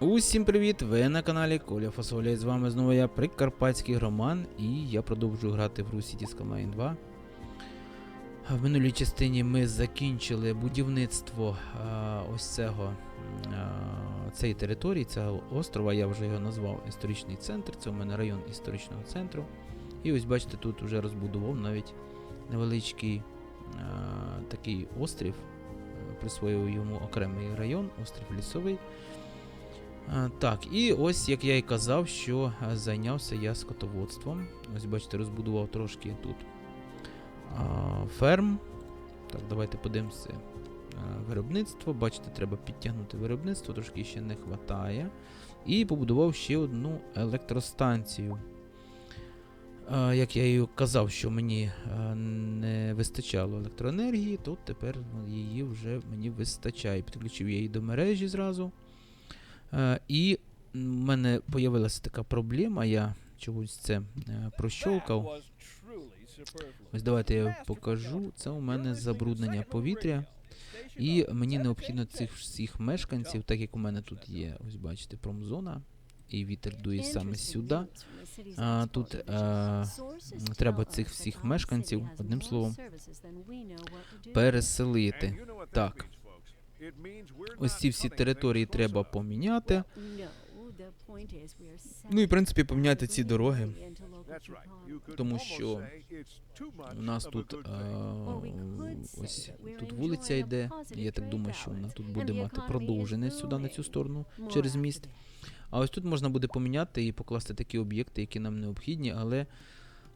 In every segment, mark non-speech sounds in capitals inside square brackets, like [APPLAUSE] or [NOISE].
Усім привіт! Ви на каналі Коля Фасоля. І з вами знову я Прикарпатський Роман, і я продовжую грати в Русі Disco Online 2. В минулій частині ми закінчили будівництво а, ось цього а, цієї території, цього острова, я вже його назвав історичний центр. Це у мене район історичного центру. І ось бачите, тут вже розбудував навіть невеличкий а, такий острів. Присвоїв йому окремий район, острів лісовий. Так, і ось як я і казав, що зайнявся я скотоводством. Ось бачите, розбудував трошки тут ферм. Так, давайте подивимося. Виробництво. Бачите, треба підтягнути виробництво, трошки ще не вистачає. І побудував ще одну електростанцію. Як я і казав, що мені не вистачало електроенергії, то тепер її вже мені вистачає. Підключив я її до мережі зразу. Е, І в мене з'явилася така проблема, я чогось це е, прощолкав. Ось давайте я покажу. Це у мене забруднення повітря. І мені необхідно цих всіх мешканців, так як у мене тут є, ось бачите, промзона, і вітер дує саме сюди. А, тут е, треба цих всіх мешканців, одним словом, Переселити. Так, ось ці всі території треба поміняти. Ну і в принципі поміняти ці дороги, тому що у нас тут е, ось тут вулиця йде. Я так думаю, що вона тут буде мати продовження сюди на цю сторону через міст. А ось тут можна буде поміняти і покласти такі об'єкти, які нам необхідні, але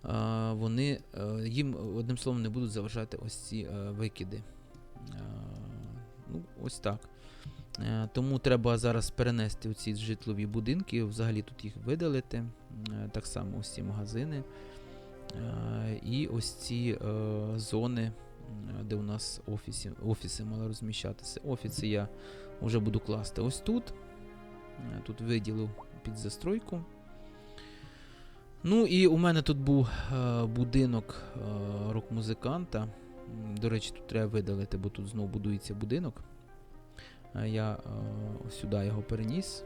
а, вони е, їм одним словом не будуть заважати ось ці е, викиди. Ну, ось так. Е, Тому треба зараз перенести ці житлові будинки, взагалі тут їх видалити. Е, Так само ось ці магазини. Е, І ось ці зони, де у нас офісі, офіси мали розміщатися. Офіси я вже буду класти ось тут. Тут виділив під застройку. Ну і у мене тут був будинок рок-музиканта. До речі, тут треба видалити, бо тут знову будується будинок. Е, Я е, ось сюди його переніс,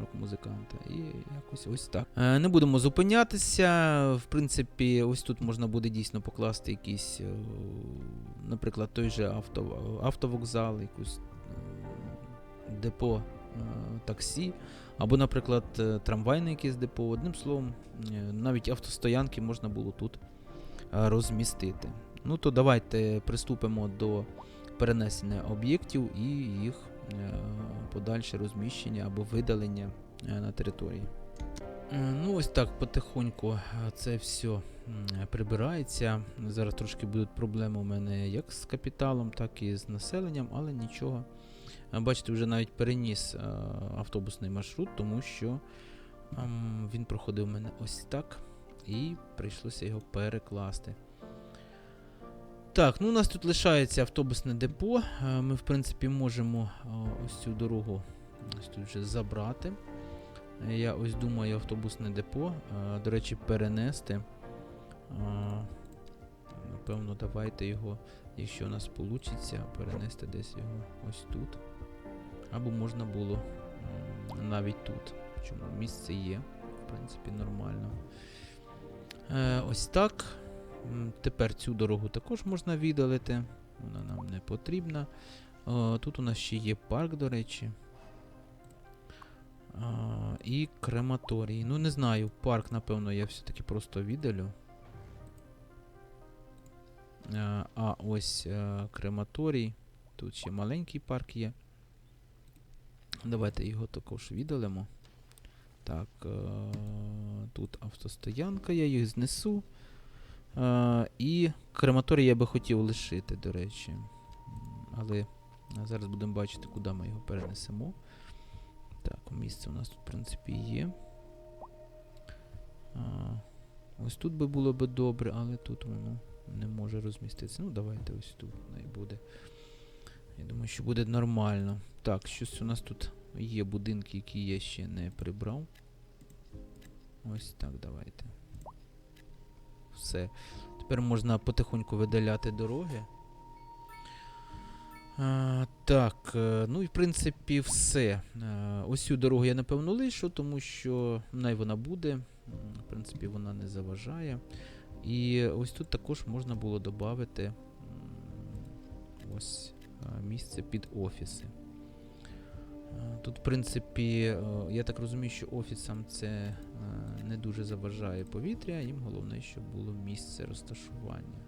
рок-музиканта, і якось ось так. Е, Не будемо зупинятися. В принципі, ось тут можна буде дійсно покласти якийсь, е, наприклад, той же авто, автовокзал, якусь е, депо е, таксі, або, наприклад, е, трамвайне якесь депо. Одним словом, е, навіть автостоянки можна було тут е, розмістити. Ну то давайте приступимо до перенесення об'єктів і їх е, подальше розміщення або видалення е, на території. Е, Ну, ось так потихоньку це все прибирається. Зараз трошки будуть проблеми у мене як з капіталом, так і з населенням, але нічого. Бачите, вже навіть переніс автобусний маршрут, тому що ем, він проходив у мене ось так, і прийшлося його перекласти. Так, ну у нас тут лишається автобусне депо. Е, Ми, в принципі, можемо е, ось цю дорогу ось тут вже забрати. Е, Я ось думаю автобусне депо, до речі, перенести. Напевно, давайте його, якщо у нас вийде, перенести десь його ось тут. Або можна було навіть тут. Чому місце є, в принципі, нормально. Ось так. Тепер цю дорогу також можна віддалити. Вона нам не потрібна. Е, Тут у нас ще є парк, до речі. А, і крематорій. Ну, не знаю, парк, напевно, я все-таки просто віддалю. Е, А ось е, крематорій. Тут ще маленький парк є. Давайте його також віддалимо. Так, е, тут автостоянка, я їх знесу. Е, і крематорій я би хотів лишити, до речі. Але е, зараз будемо бачити, куди ми його перенесемо. Так, місце у нас тут, в принципі, є. А, ось тут би було би добре, але тут воно не може розміститися. Ну, давайте ось тут най буде. Я думаю, що буде нормально. Так, щось у нас тут є будинки, які я ще не прибрав. Ось так, давайте. Все. Тепер можна потихоньку видаляти дороги. А, так, е, ну і в принципі все. Е, ось цю дорогу я напевно лишу, тому що най вона буде. В принципі, вона не заважає. І ось тут також можна було додати ось е, місце під офіси. Тут, в принципі, я так розумію, що офісам це не дуже заважає повітря, їм головне, щоб було місце розташування.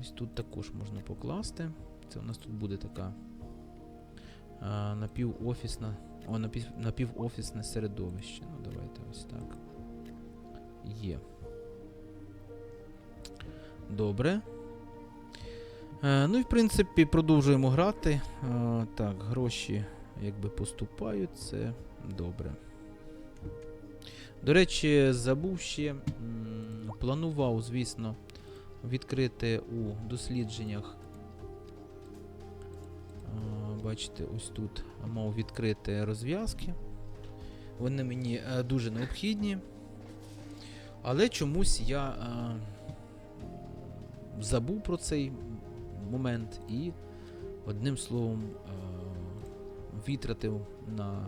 Ось тут також можна покласти. Це у нас тут буде така а, напівофісна, о, напів, напівофісне середовище. Ну, давайте ось так. Є. Добре. Е, ну і в принципі продовжуємо грати. Е, так, гроші якби поступають, це добре. До речі, забув ще, планував, звісно, відкрити у дослідженнях. Бачите, ось тут мав відкрити розв'язки. Вони мені е, дуже необхідні. Але чомусь я е, забув про цей момент і одним словом е, витратив на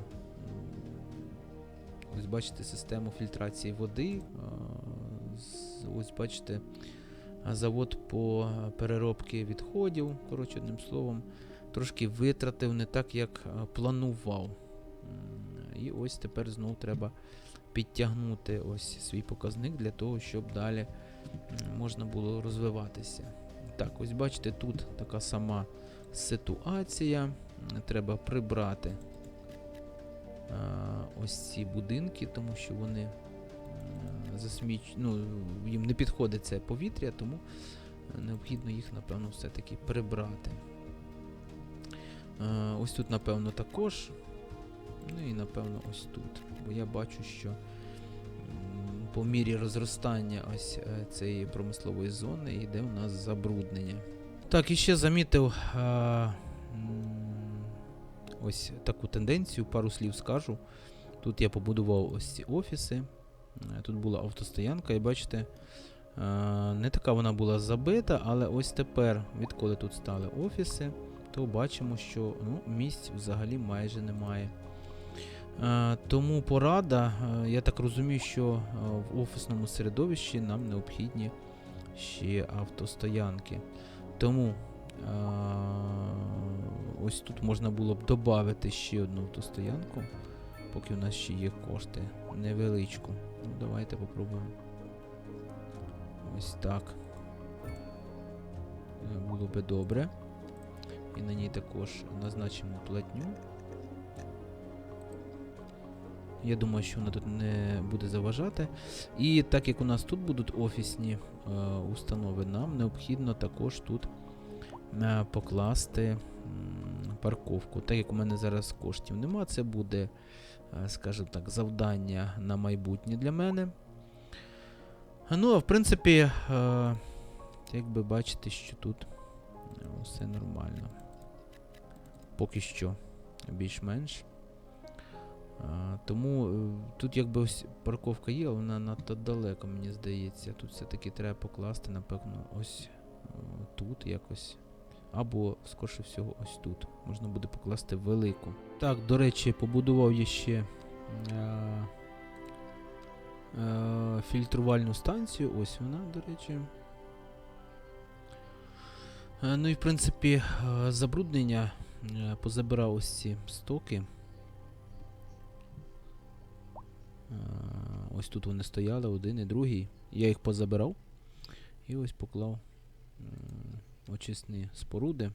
ось бачите систему фільтрації води. е, Ось бачите завод по е, переробці відходів. Коротше, одним словом, трошки витратив не так, як е, планував. І ось тепер знову треба підтягнути ось свій показник для того, щоб далі можна було розвиватися. Так, ось бачите, тут така сама ситуація. Треба прибрати ось ці будинки, тому що вони засміч... ну, їм не підходить це повітря, тому необхідно їх, напевно, все-таки прибрати. Е, ось тут, напевно, також. Ну і напевно ось тут. Бо я бачу, що по мірі розростання ось е, цієї промислової зони йде у нас забруднення. Так, і ще замітив е, ось таку тенденцію, пару слів скажу. Тут я побудував ось ці офіси. Е, Тут була автостоянка, і бачите, е, не така вона була забита, але ось тепер, відколи тут стали офіси, то бачимо, що ну, місць взагалі майже немає. Е, Тому порада, я так розумію, що в офісному середовищі нам необхідні ще автостоянки. Тому ось тут можна було б додати ще одну автостоянку, поки у нас ще є кошти. Невеличку. Ну, давайте попробуємо. Ось так. Е, Було би добре. І на ній також назначимо платню. Я думаю, що вона тут не буде заважати. І так як у нас тут будуть офісні е, установи, нам необхідно також тут покласти парковку. Так як у мене зараз коштів нема, це буде, е, скажімо так, завдання на майбутнє для мене. Ну, а в принципі, е, як би бачите, що тут е, все нормально. Поки що більш-менш. Тому е, тут якби ось парковка є, вона надто далеко, мені здається. Тут все-таки треба покласти, напевно, ось е, тут якось. Або, скорше всього, ось тут. Можна буде покласти велику. Так, до речі, побудував я ще е, е, фільтрувальну станцію. Ось вона, до речі. Е, ну і в принципі, е, забруднення е, позабирав ось ці стоки. Е, Ось тут вони стояли, один і другий. Я їх позабирав і ось поклав очисні споруди. Е,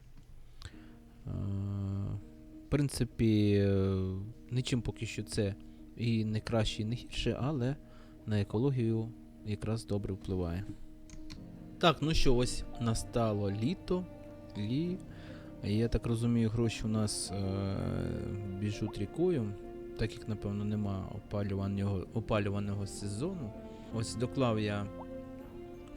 В принципі, е, нічим поки що це і не краще, і не гірше, але на екологію якраз добре впливає. Так, ну що, ось настало літо. І я так розумію, гроші у нас е, біжуть рікою так як, напевно, нема опалюваного, опалюваного сезону. Ось доклав я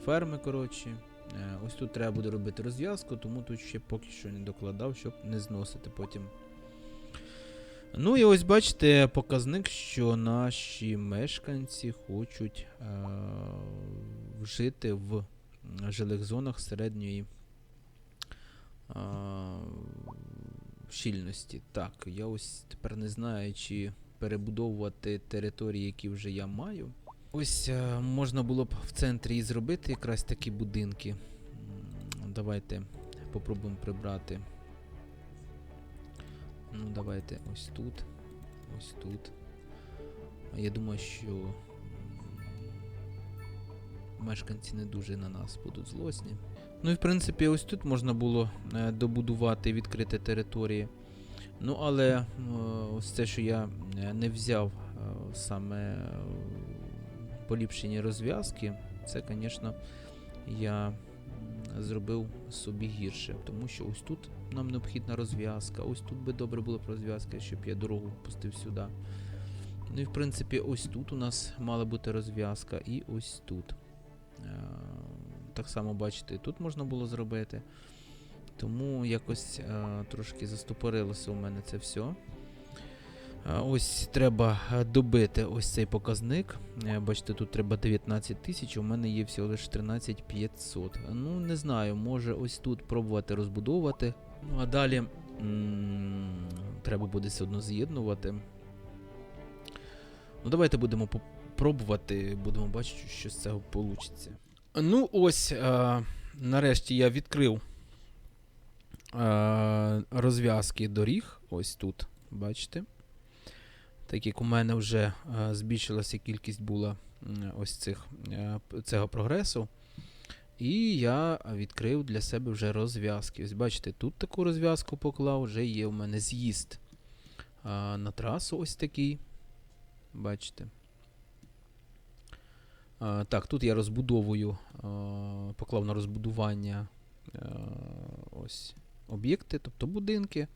ферми, коротше. Е, Ось тут треба буде робити розв'язку, тому тут ще поки що не докладав, щоб не зносити потім. Ну і ось бачите показник, що наші мешканці хочуть е- жити в жилих зонах середньої а, щільності. Так, я ось тепер не знаю, чи перебудовувати території, які вже я маю. Ось е, можна було б в центрі і зробити якраз такі будинки. Давайте попробуємо прибрати. Ну, давайте ось тут. Ось тут. Я думаю, що мешканці не дуже на нас будуть злосні. Ну і в принципі, ось тут можна було е, добудувати відкрити території. Ну, але е, ось це, що я не взяв саме поліпшені розв'язки, це, звісно, я зробив собі гірше. Тому що ось тут нам необхідна розв'язка, ось тут би добре було б розв'язка, щоб я дорогу пустив сюди. Ну і в принципі, ось тут у нас мала бути розв'язка, і ось тут. Е, Так само, бачите, тут можна було зробити. Тому якось е, трошки застопорилося у мене це все. Е, Ось треба е, добити ось цей показник. Е, Бачите, тут треба 19 тисяч, у мене є всього лише 13 500. Ну, не знаю, може ось тут пробувати розбудовувати. Ну а далі м, треба буде все одно з'єднувати. Ну, давайте будемо пробувати, будемо бачити, що з цього вийде. Ну, ось, е, нарешті я відкрив е, розв'язки доріг. Ось тут, бачите. Так як у мене вже е, збільшилася кількість була ось цих, е, цього прогресу. І я відкрив для себе вже розв'язки. Ось бачите, тут таку розв'язку поклав, вже є у мене з'їзд е, на трасу ось такий. Бачите. Так, тут я розбудовую, поклав на розбудування ось об'єкти, тобто будинки,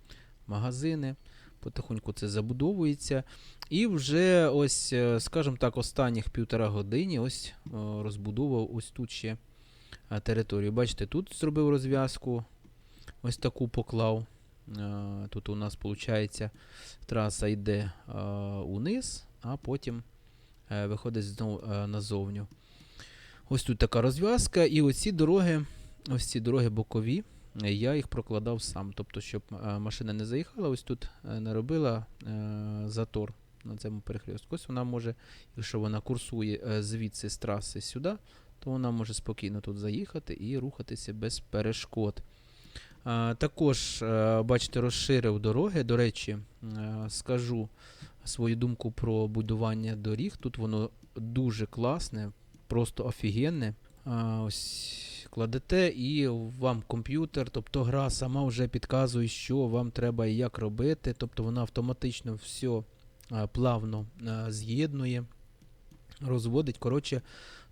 магазини. Потихоньку це забудовується. І вже ось, е, скажімо так, останніх півтора години ось е, розбудовував ось тут ще е, територію. Бачите, тут зробив розв'язку, ось таку поклав. Тут у нас виходить траса йде униз, а потім виходить знову назовню. Ось тут така розв'язка, і оці дороги, ось ці дороги бокові, я їх прокладав сам. Тобто, щоб е, машина не заїхала, ось тут е, не робила е, затор на цьому перехрестку. Ось вона може, якщо вона курсує звідси з траси сюди, то вона може спокійно тут заїхати і рухатися без перешкод. Також, бачите, розширив дороги. До речі, скажу свою думку про будування доріг. Тут воно дуже класне, просто офігенне. Ось кладете, і вам комп'ютер, тобто гра сама вже підказує, що вам треба і як робити. Тобто вона автоматично все плавно з'єднує, розводить. Коротше,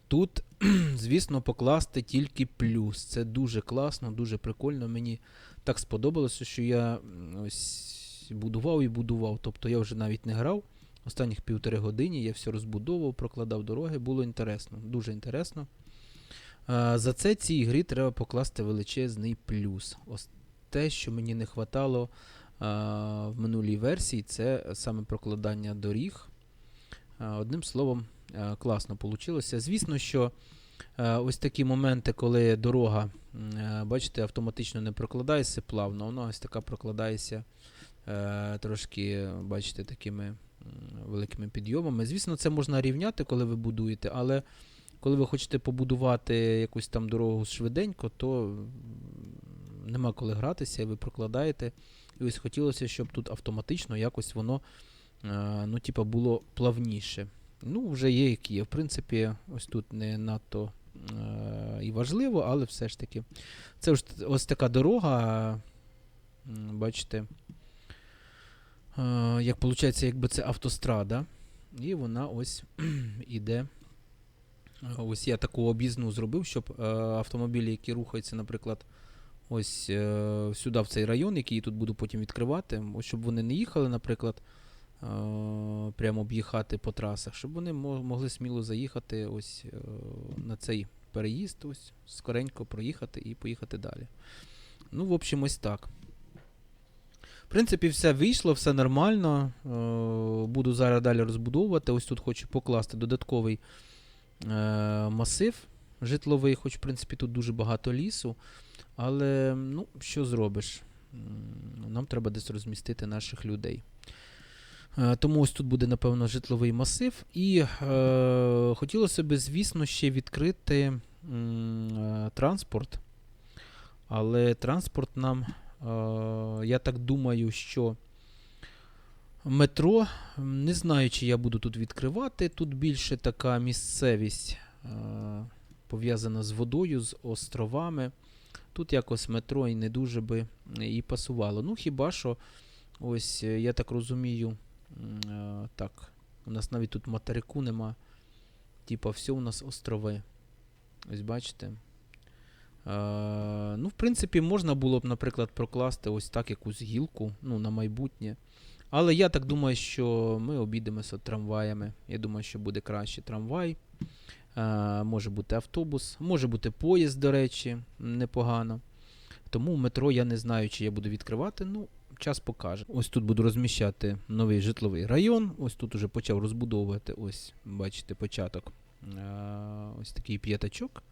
тут, [CLEARS THROAT] звісно, покласти тільки плюс. Це дуже класно, дуже прикольно. Мені так сподобалося, що я ось будував і будував. Тобто я вже навіть не грав. Останніх півтори години я все розбудовував, прокладав дороги. Було інтересно, дуже інтересно. Е, За це цій грі треба покласти величезний плюс. Ось те, що мені не хватало е, в минулій версії, це саме прокладання доріг. Е, Одним словом, класно вийшло. Звісно, що ось такі моменти, коли дорога, бачите, автоматично не прокладається плавно, вона ось така прокладається трошки, бачите, такими великими підйомами. Звісно, це можна рівняти, коли ви будуєте, але коли ви хочете побудувати якусь там дорогу швиденько, то нема коли гратися, і ви прокладаєте. І ось хотілося, щоб тут автоматично якось воно е, ну, типа, було плавніше. Ну, вже є, як є. В принципі, ось тут не надто е, і важливо, але все ж таки. Це ось, ось така дорога. Бачите, е, як виходить, якби це автострада. І вона ось [CLEARS THROAT] іде. Е, Ось я таку об'їзну зробив, щоб е, автомобілі, які рухаються, наприклад, ось е, сюди, в цей район, який я тут буду потім відкривати, ось щоб вони не їхали, наприклад, прямо об'їхати по трасах, щоб вони могли сміло заїхати ось на цей переїзд, ось скоренько проїхати і поїхати далі. Ну, в общем, ось так. В принципі, все вийшло, все нормально. Буду зараз далі розбудовувати. Ось тут хочу покласти додатковий масив житловий, хоч в принципі тут дуже багато лісу. Але ну, що зробиш? Нам треба десь розмістити наших людей. Е, Тому ось тут буде, напевно, житловий масив. І е, хотілося б, звісно, ще відкрити м, е, транспорт. Але транспорт нам, е, я так думаю, що метро, не знаю, чи я буду тут відкривати. Тут більше така місцевість е, пов'язана з водою, з островами. Тут якось метро і не дуже би і пасувало. Ну, хіба що, ось, е, я так розумію, е, так, у нас навіть тут материку нема. Типа, все у нас острови. Ось бачите. Е, ну, в принципі, можна було б, наприклад, прокласти ось так якусь гілку ну, на майбутнє. Але я так думаю, що ми обійдемося трамваями. Я думаю, що буде краще трамвай. Е, може бути автобус, може бути поїзд, до речі, непогано. Тому метро я не знаю, чи я буду відкривати. Ну, час покаже. Ось тут буду розміщати новий житловий район. Ось тут уже почав розбудовувати. Ось, бачите, початок. Е, ось такий п'ятачок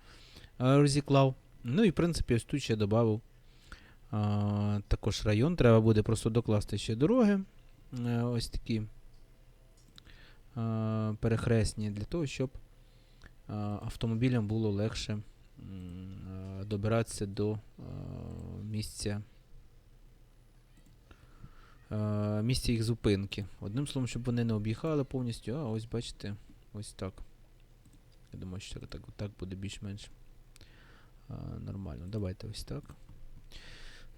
е, розіклав. Ну і в принципі, ось тут ще додав також район. Треба буде просто докласти ще дороги. Е, ось такі е, перехресні для того, щоб е, автомобілям було легше добиратися до місця. Місця їх зупинки. Одним словом, щоб вони не об'їхали повністю, а ось бачите, ось так. Я думаю, що так, так буде більш-менш нормально. Давайте ось так.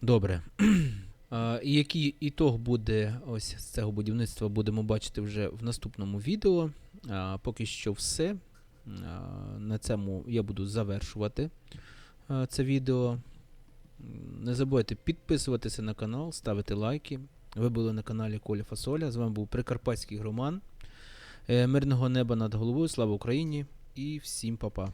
Добре. [CLEARS THROAT] І який ітог буде ось з цього будівництва, будемо бачити вже в наступному відео. Поки що все. На цьому я буду завершувати це відео. Не забудьте підписуватися на канал, ставити лайки. Ви були на каналі Коля Фасоля. З вами був Прикарпатський Роман. Е, Мирного неба над головою. Слава Україні і всім па-па.